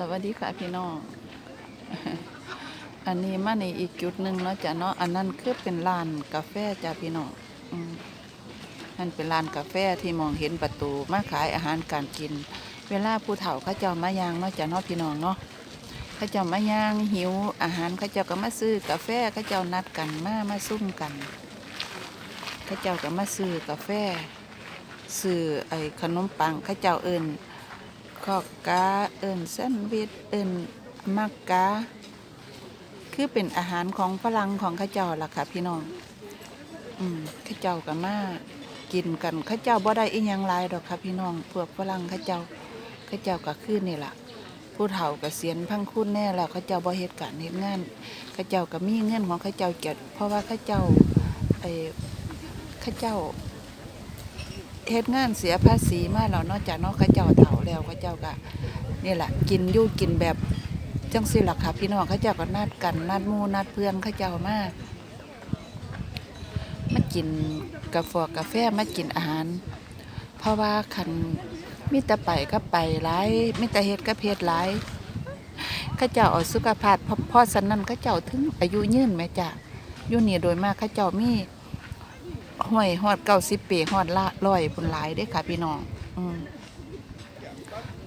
สวัสดีค่ะพี่น้อง อันนี้มาในอีกจุดหนึ่งเนาะจ้ะเนาะ อันนั้นคือเป็นร้านกาแฟจ้ะพี่น้องอนั่นเป็นร้านกาแฟที่มองเห็นประตูมาขายอาหารการกิน เวลาผู้เฒ่าเขาเจ้ามายางเนาะจ้ะเนาะพี่น้องเนาะเขาเจ้ามายางหิว อาหารเขาเจ้าก็มาซื้อกาแฟเขาเจ้านัดกันมามาซุ่มกันเขาเจ้าก็มาซื้อกาแฟซื้อไอ้ขนมปังเขาเจ้าเอิ้น ขอกกาเอิญแซนด์วิชเอิญมักกาคือเป็นอาหารของฝรั่งของข้าเจ้าล่ะค่ะพี่น้อง อืมข้าเจ้าก็มากินกันข้าเจ้าบ่ได้อีหยังหลายดอกค่ะพี่น้องพวกฝรั่งข้าเจ้าข้าเจ้าก็คือนี่ล่ะผู้เฒ่าก็เสียนพังคุณแน่แล้วเขาเจ้าบ่เฮ็ดการเฮ็ดงานเขาเจ้าก็มีเงินของเขาเจ้าเก็บเพราะว่าเขาเจ้าไอ้เขาเจ้า เฮ็ดงานเสียภาษีมาแล้วเนอกจากนอกเขาเจ้าเฒ่าแล้วเขาเจ้าก็นี่แหละ กินอยู่กินแบบจังสิล่ะค่ะพี่น้องเขาเจ้าก็นัดกันนัดมู่นัดเพื่อนเขาเจ้ามามากินกาแฟกาแฟมากินอาหาร เพราะว่าคันมิต่ไปก็ไปหลายมิต่เฮ็ดก็เฮ็ดหลายเขาเจ้าเอาสุขภาพพราะเพราะฉะนั้นเขาเจ้าถึงอายุยืนแม่จ้ะอยู่นี่โดยมากเขาเจ้ามี ห้วยฮอดเก้าสิบปีฮอดละร้อยพุ่นหลายเด้ค่ะ พี่น้องอืม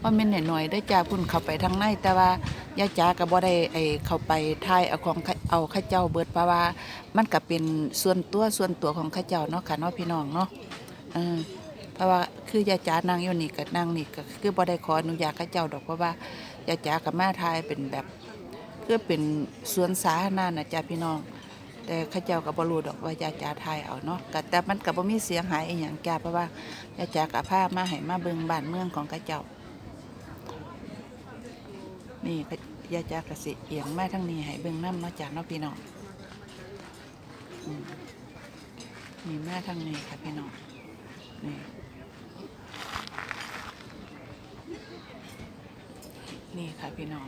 ว่าแม่นหน่อยๆได้จ้าพุ่นเข้าไปทางในแต่ว่ายาจ๋าก็บ่ได้ไอเข้าไปทายเอาของเอาข้าเจ้าเบิดเพราะว่า มันก็เป็นส่วนตัวส่วนตัวของข้าเจ้าเนาะค่ะเนาะพี่น้องเนาะเออเพราะว่าคือยาจ๋านั่งอยู่นี่ก็นั่งนี่ก็คือบ่ได้ขออนุญาตข้าเจ้าดอกเพราะว่ายาจ๋าก็มาทายเป็นแบบเพื่อเป็นสวนสาธารณะนะจ้าพี่น้อง แต่เข้าเจ้ากับบรูดอกว่ายาจาไทยเอาเนาะก็แต่มันกับบ่มีเสียงหายอีหยังจ้าเพราะว่ายาจ่ากับผ้ามาให้มาเบิงบ้านเมืองของเข้าเจ้า นี่ยาจากระสิเอียงมาทั้งนี้ให้เบิงน้ำเนาะจากเนาะพี่น้องนี่มาทั้งนี้ค่ะพี่น้องนี่นี่ค่ะพี่น้อง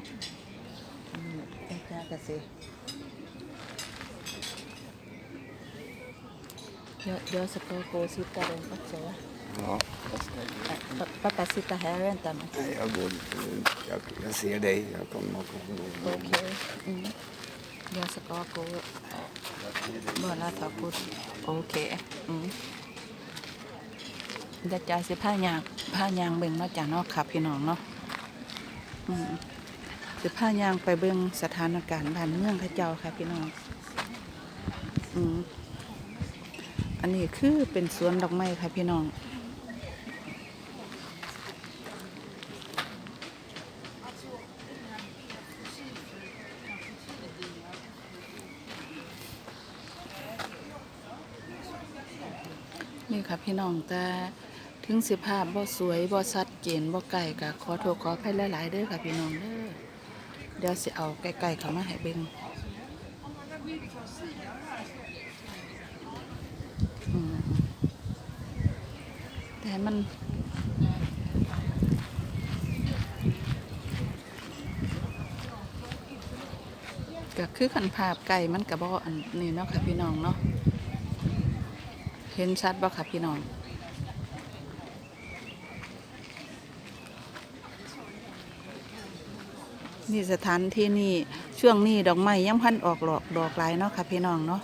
ยาจากสิ Yo, yo sapevo cosita de faceva. Ja, Pappa sitter här och väntar mig. nej, jag går. Jag, jag ser dig. Jag kommer och kommer. Okej. Mm. Jag ska gå bara ta på. Okej. Mm. เดี๋ยวจ่ายสิผ้ายางผ้ายางเบิ่งเนาะจ้ะเนาะขับพี่น้องเนาะอืมสิผ้ายางไปเบิ่งสถานการณ์บ้านเมืองเข้าเจ้าค่ะพี่น้องอืม อันนี้คือเป็นสวนดอกไม้ค่ะพี่น้อง นี่ค่ะพี่น้องแต่ถึงสิภาพบ่สวยบ่ชัดเจนบ่ไก่ก็ขอโทษขออภัยหลาย ๆ เด้อค่ะพี่น้องเด้อเดี๋ยวสิเอาใกล้ๆเข้ามาให้เบิ่งอืม แต่มันก็คือขันภาพไก่มันกระบอกอันนี้เนาะค่ะพี่น้องเนาะเห็นชัดบ่ค่ะพี่น้องนี่สถานที่นี่ช่วงนี้ดอกไม้ยังพันออกดอกดอกลายเนาะค่ะพี่น้องเนาะ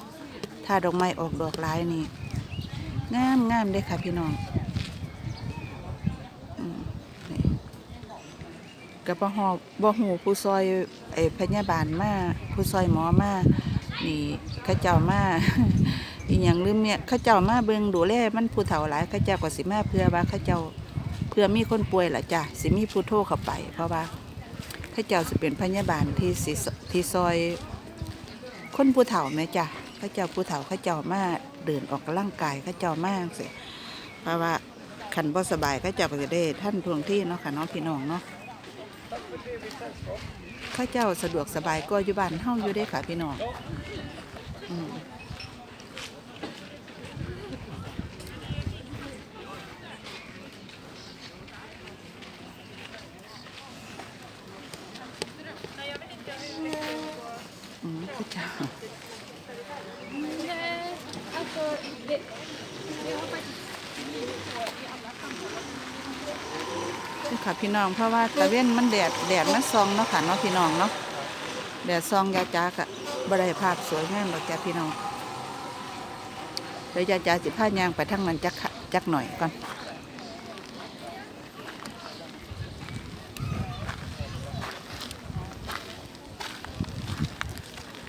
ถ้าดอกไม้ออกดอกลายนี่งามงามเด้ค่ะพี่น้องอืมนี่ กับบ่ฮอบ่หูผู้ซอยไอ้พยาบาลมาผู้ซอยหมอมานี่เขาเจ้ามาอีหยังลืมเนี่ยเขาเจ้ามาเบิ่งดูแลมันผู้เฒ่าหลายเขาเจ้าก็สิมาเพื่อว่าเขาเจ้าเพื่อมีคนป่วยล่ะจ้ะสิมีผู้โทรเข้าไป เพราะว่าเขาเจ้าสิเป็นพยาบาลที่สิที่ซอย คนผู้เฒ่าแม่จ้ะเขาเจ้าผู้เฒ่าเขาเจ้ามาเดินออกกำลังกายเขาเจ้ามาจั่งซี้เพราะว่าคันบ่สบายเขาเจ้าก็จะได้ท่านทวงที่เนาะค่ะน้องพี่น้องเนาะ ข้าเจ้าสะดวกสบายก็อยู่บ้านเฮาอยู่เด้ค่ะพี่น้องอืมอืมคือจ้า ค่ะพี่น้องเพราะว่าตะเว้นมันแดดแดดมันซองเนาะค่ะเนาะพี่น้องเนาะแดดซองยาจากอะบริภาพสวยงามดอกจ้าพี่น้องเดี๋ยวยาจาสิพายางไปทั้งนั้นจักจักหน่อยก่อน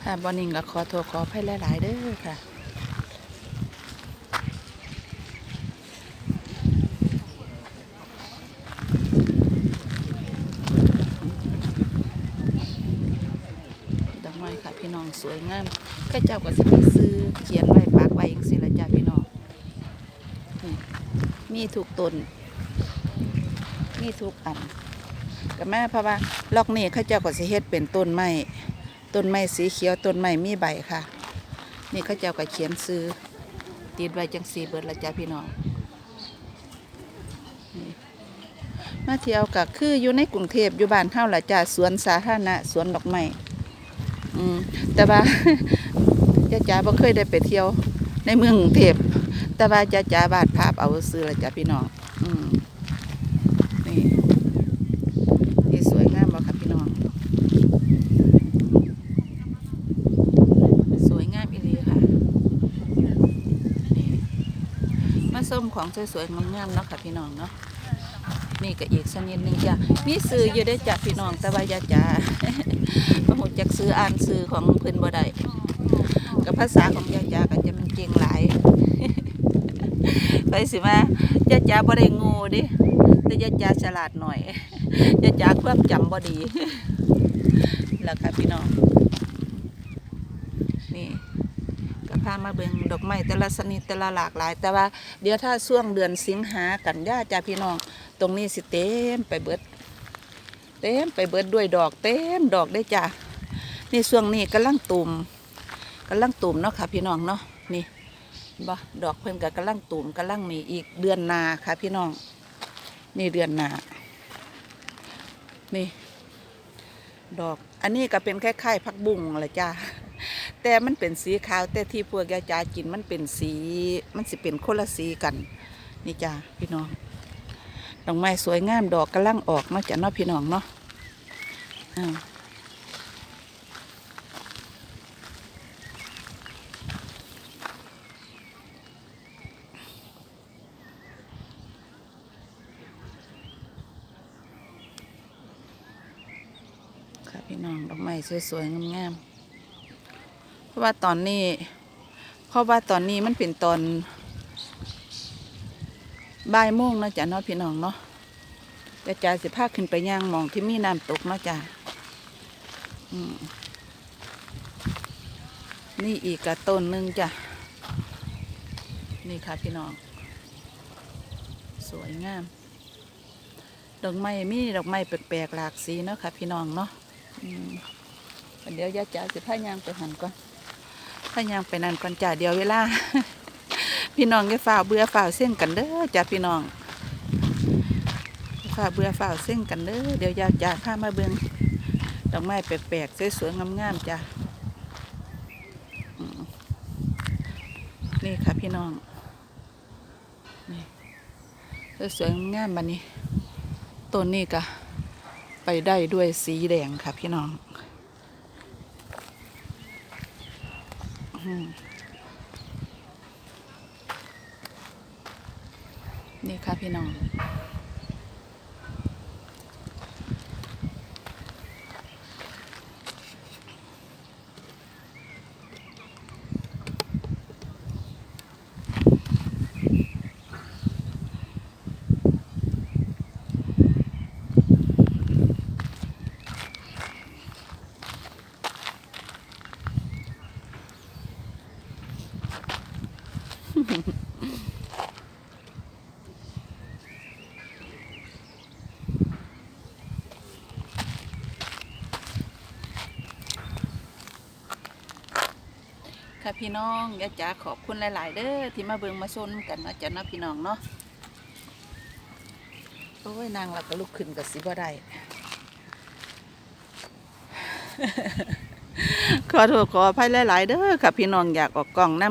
ค่ะบอนิงก็ขอโทษขออภัยหลาย ๆ เด้อค่ะ ดอกไม้ค่ะพี่น้ องสวยงามข้าเจ้าก็สิไปซื้อเขียนไว้ปากไว้เองสิละจ้าพี่น้องมีถูกต้นมีทุกอันกับแม่เพราะว่าล็อกนี่ข้าเจ้าก็สิเฮ็ดเป็นต้นไม้ต้นไม้สีเขียวต้นไม้มีใบค่ะ นี่ข้าเจ้าก็เขียนซื้อติดไว้จังสีเบิดละจ้าพี่น้องมาเที่ยวก็คืออยู่ในกรุงเทพอยู่บ้านเฮาละจ้าสวนสาธารณะสวนดอกไม้ อืมแต่ว่าจ้าจ๋าบ่เคยได้ไปเที่ยว ในเมืองกรุงเทพแต่ว่าจ้าจ๋าบาดภาพเอาซื้อละจ้ะพี่น้องอืมนี่นี่สวยงามบ่ครับพี่น้องสวยงามอีหลีค่ะนี่มาส้มของสวยๆงามๆเนาะค่ะพี่น้องเนาะ นี่ก็อีกชนิดหนึ่งจ้ะมีซื้ออยู่ได้จ้ะพี่น้องแต่ว่าจ้าจ๋าพระหูจักซื้ออ่านซื้อของเพิ่นบ่ได้กับภาษาของยาจาก็จะมันเก่งหลายไปสิมายาจาบ่ได้งูดิแต่ยาจาฉลาดหน่อยยาจากความจำบ่ดีแล้วค่ะพี่น้อง นี่ก็ พามาเบิ่งดอกไม้แต่ละชนิดแต่ละหลากหลาย แต่ว่าเดี๋ยวถ้าช่วงเดือนสิงหากันยาจ้าพี่น้อง ตรงนี้สิเต็มไปเบิด เต็มไปเบิดด้วยดอกเต็มดอกได้จ้ะนี่ช่วงนี้กำลังตุ่มกำลังตุ่มเนาะค่ะพี่น้องเนาะนี่บ่ดอกเพิ่นก็กำลังตุ่มกำลังมีอีกเดือนนาค่ะพี่น้อง นี่เดือนนานี่ ดอก อันนี้ก็เป็นคล้ายๆผักบุ้งแหละจ้า แต่มันเป็นสีขาว แต่ที่พวกยาจากินมันเป็นสี มันสิเป็นคนละสีกัน นี่จ้าพี่น้องดอกไม้สวยงามดอกกำลังออกเนาะจ้ะเนาะพี่น้องเนาะอ่าค่ะพี่น้องดอกไม้สวยๆงามๆ ราะว่าตอนนี้ เพราะว่าตอนนี้มันเป็นตอนบ่ายโมงนะจ้ะเนาะพี่น้องเนาะแต่จ่าสิพาขึ้นไปย่างมองที่มีน้ำตกเนาะจ้ะอืมนี่อีกกระต้นหนึ่งจ้ะ นี่ค่ะพี่น้อง สวยงาม ดอกไม้มีดอกไม้แปลกๆหลากสีเนาะค่ะพี่น้องเนาะอืมเดี๋ยวยาจ่าสิพายางไปหันก่อน พายางไปนั่นก่อนจ้ะเดียวเวลา พี่น้องอย่าฝ่าเบื่อฝ่าเส้นกันเด้อจ้าพี่น้องฝ่าเบื่อฝ่าเส้นกันเด้อเดี๋ยวยาจ่าข้ามาเบิงดอกไม้แปลกๆสวยๆงามๆจ้านี่ค่ะพี่น้องนี่สวยๆงามๆบันนี้ต้นนี้ก็ไปได้ด้วยสีแดงค่ะพี่น้องอืม นี่ค่ะพี่น้อง ค่ะพี่น้องยาจ๋าขอบคุณหลาย ๆ เด้อที่มาเบิ่งมาชนกันนาะจ้ะนาะพี่น้องเนาะโอ้ยนางเราก็ลุกขึ้นกับสิบ่ได้ขอโทษขออภัยหลาย ๆ เด้อค่ะพี่น้องอยากออกกล้องนํ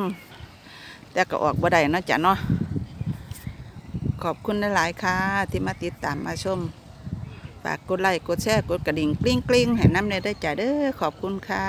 แต่ก็ออกบ่ได้นาะจ้ะเนาะขอบคุณหลาย ๆ ค่ะ ที่มาติดตามมาชมฝากกดไลค์กดแชร์กดกระดิ่งกลิ้งกลิ้งให้น้ำเนยได้จ้าเด้อขอบคุณค่ะ